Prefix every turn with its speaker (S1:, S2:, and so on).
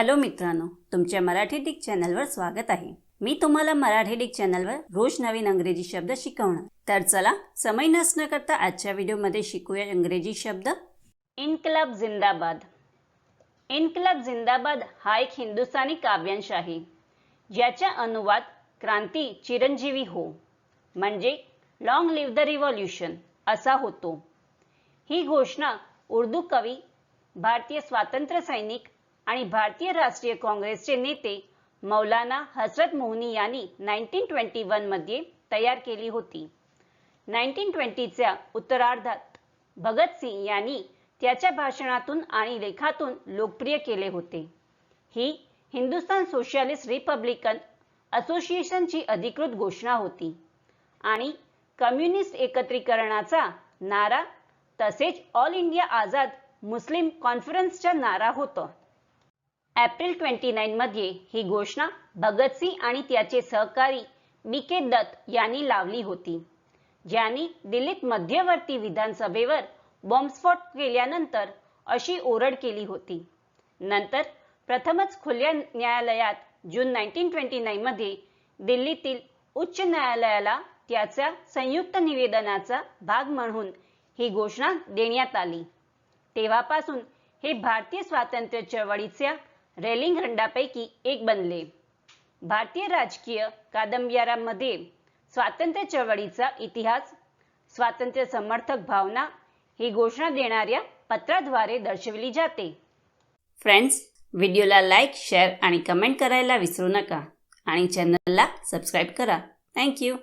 S1: Hello मित्रांनो तुमच्या Marathi Dick चॅनलवर स्वागत आहे. मी तुम्हाला मराठी डिक चॅनलवर रोज नवीन अंग्रेजी शब्द शिकवणार. तर चला समय नसणं करता आजच्या व्हिडिओमध्ये शिकूया इंग्रजी शब्द. इन्कलाब जिंदाबाद. इन्कलाब जिंदाबाद हा एक हिंदुस्थानी काव्यांश आहे. ज्याचा अनुवाद क्रांती चिरंजीवी हो म्हणजे लॉंग लिव्ह द रिव्हॉल्युशन असा होतो. ही घोषणा उर्दू कवी भारतीय स्वातंत्र्य सैनिक आणि भारतीय राष्ट्रीय काँग्रेसचे नेते मौलाना हसरत मोहनी यांनी नाईन्टीन ट्वेंटी मध्ये तयार केली होती. नाईन्टीन ट्वेंटीच्या उत्तरार्धात भगतसिंग यांनी त्याच्या भाषणातून आणि लेखातून लोकप्रिय केले होते. ही हिंदुस्थान सोशलिस्ट रिपब्लिकन असोसिएशनची अधिकृत घोषणा होती आणि कम्युनिस्ट एकत्रीकरणाचा नारा तसेच ऑल इंडिया आझाद मुस्लिम कॉन्फरन्सचा नारा होता. एप्रिल ट्वेंटी नाईन मध्ये ही घोषणा भगतसिंग आणि त्याचे सहकारी बी के दत्त यांनी लावली होती ज्यांनी दिल्लीत मध्यवर्ती विधानसभेवर बॉम्बस्फोट केल्यानंतर अशी ओरड केली होती. नंतर प्रथमच खुल्या न्यायालयात जून नाईन्टीन ट्वेंटी नाईन मध्ये दिल्लीतील उच्च न्यायालयाला त्याच्या संयुक्त निवेदनाचा भाग म्हणून ही घोषणा देण्यात आली. तेव्हापासून हे भारतीय स्वातंत्र्य चळवळीच्या रेलिंग हंडापैकी एक बनले. भारतीय राजकीय कादंबऱ्यांमध्ये स्वातंत्र्य चळवळीचा इतिहास स्वातंत्र्य समर्थक भावना ही घोषणा देणाऱ्या पत्राद्वारे दर्शविली जाते. फ्रेंड्स व्हिडिओला लाईक शेअर आणि कमेंट करायला विसरू नका. आणि चॅनलला सबस्क्राईब करा. थँक्यू